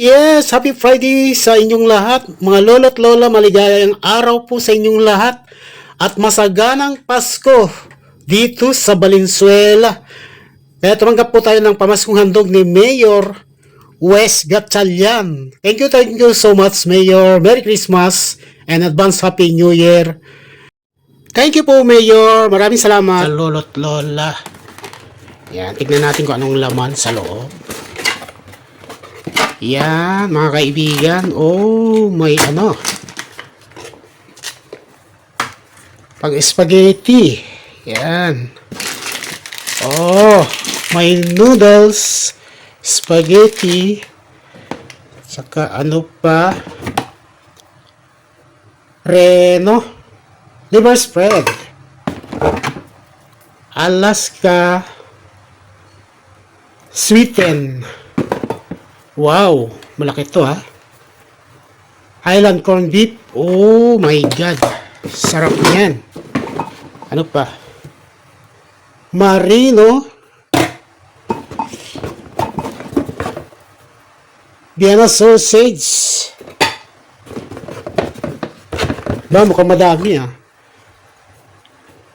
Yes, happy Friday sa inyong lahat. Mga lolo't lola, maligayang araw po sa inyong lahat. At masaganang Pasko dito sa Valenzuela. Kaya tumanggap po tayo ng pamaskong handog ni Mayor Wes Gatchalian. Thank you, thank you so much, Mayor. Merry Christmas and advance Happy New Year. Thank you po, Mayor. Maraming salamat. Sa lolo't lola. Yan, tignan natin kung anong laman sa loob. Yan, mga kaibigan. Oh, may ano. Pag spaghetti. Yan. Oh, may noodles, spaghetti, saka ano pa? Reno, liver spread. Alaska sweeten. Wow, malaki to ha. Highland corned beef. Oh my god. Sarap niyan. Ano pa? Marino. Vienna sausage. Ba, mukhang madami ah.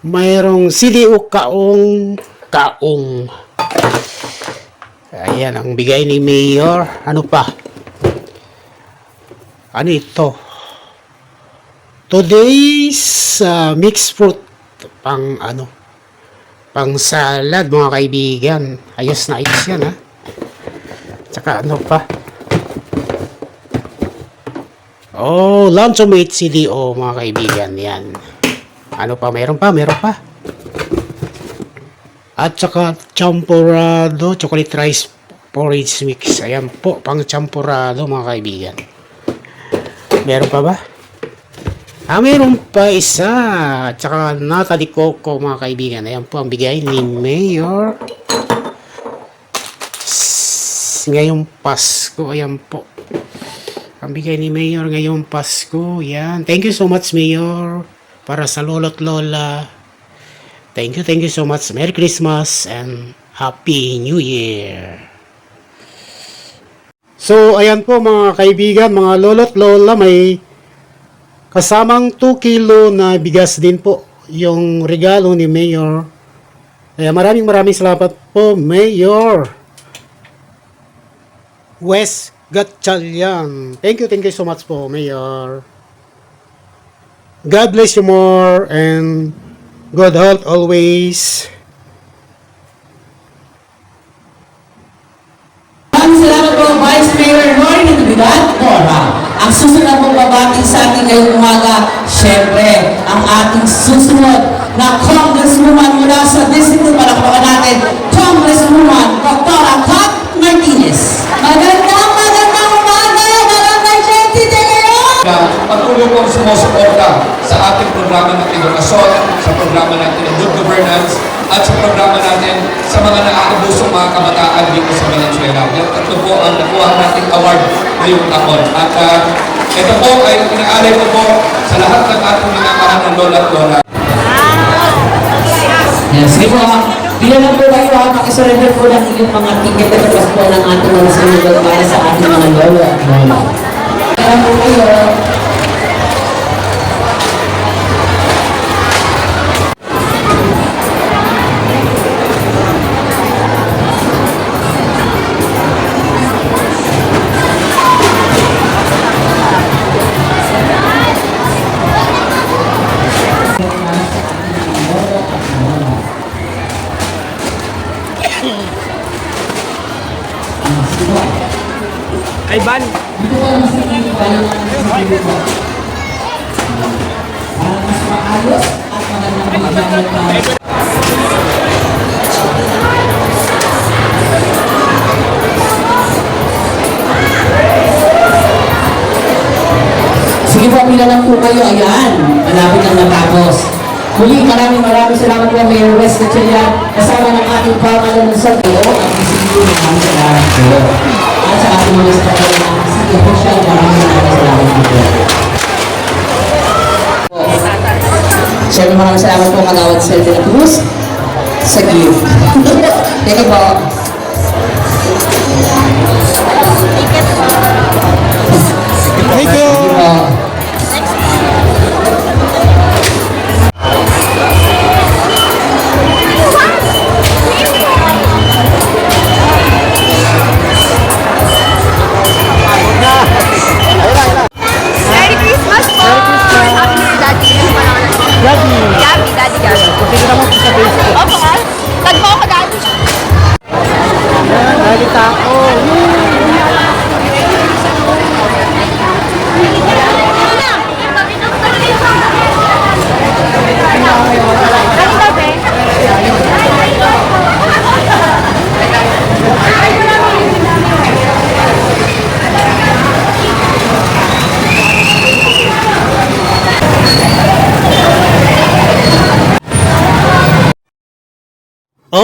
Mayroong CDO kaong kaong. Ayan, ang bigay ni Mayor. Ano pa? Ano ito? Today's uh, mixed fruit. Pang ano? Pang salad, mga kaibigan. Ayos na ayos yan, ha? Tsaka ano pa? Oh, lunch mate CDO, mga kaibigan. Yan. Ano pa? Meron pa? Meron pa? At saka champurado, chocolate rice porridge mix. Ayan po, pang champurado mga kaibigan. Meron pa ba? Ah, meron pa isa. At saka nata di coco mga kaibigan. Ayan po ang bigay ni Mayor. Ngayong Pasko. Ayan po. Ang bigay ni Mayor ngayong Pasko. Yan. Thank you so much Mayor. Para sa lolo't lola. Thank you, thank you so much. Merry Christmas and Happy New Year. So, ayan po mga kaibigan, mga lolo't lola, may kasamang 2 kilo na bigas din po yung regalo ni Mayor. Kaya maraming maraming salamat po, Mayor. Wes Gatchalian. Thank you, thank you so much po, Mayor. God bless you more and good health always. Maraming salamat po, Vice Mayor Roy Natividad Mora. Ang susunod pong babati sa ating ngayong umaga, syempre, ang ating susunod na Congresswoman mula sa Distrito, programa ng edukasyon, sa programa natin ng good governance, at sa programa natin sa mga naaabusong mga kabataan dito sa Valenzuela. Yung tatlo po ang nakuha nating award ngayong taon. At uh, ito po ay pinaalay ko po sa lahat ng ating minamahal ng lola at lola. Yes, sige po. Bilang lang po kayo ha, makisurrender po ng inyong mga ticket at tapos po ng ating mga sinugod para sa ating mga lolo at lola. Kaya po kayo. Po. Para mas maayos at magandang magandang tayo. Sige po, pila lang po kayo. Ayan, malapit lang natapos. Muli, maraming maraming salamat po, Mayor West Gatchalian. Kasama ng ating pangalan ng Santo at isiyo ng aming salamat po. Siya, maraming salamat po. Siyempre maraming salamat Magawad Sir de Cruz sa gift. Thank you po.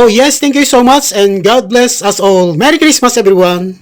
Yes, thank you so much and God bless us all. Merry Christmas everyone.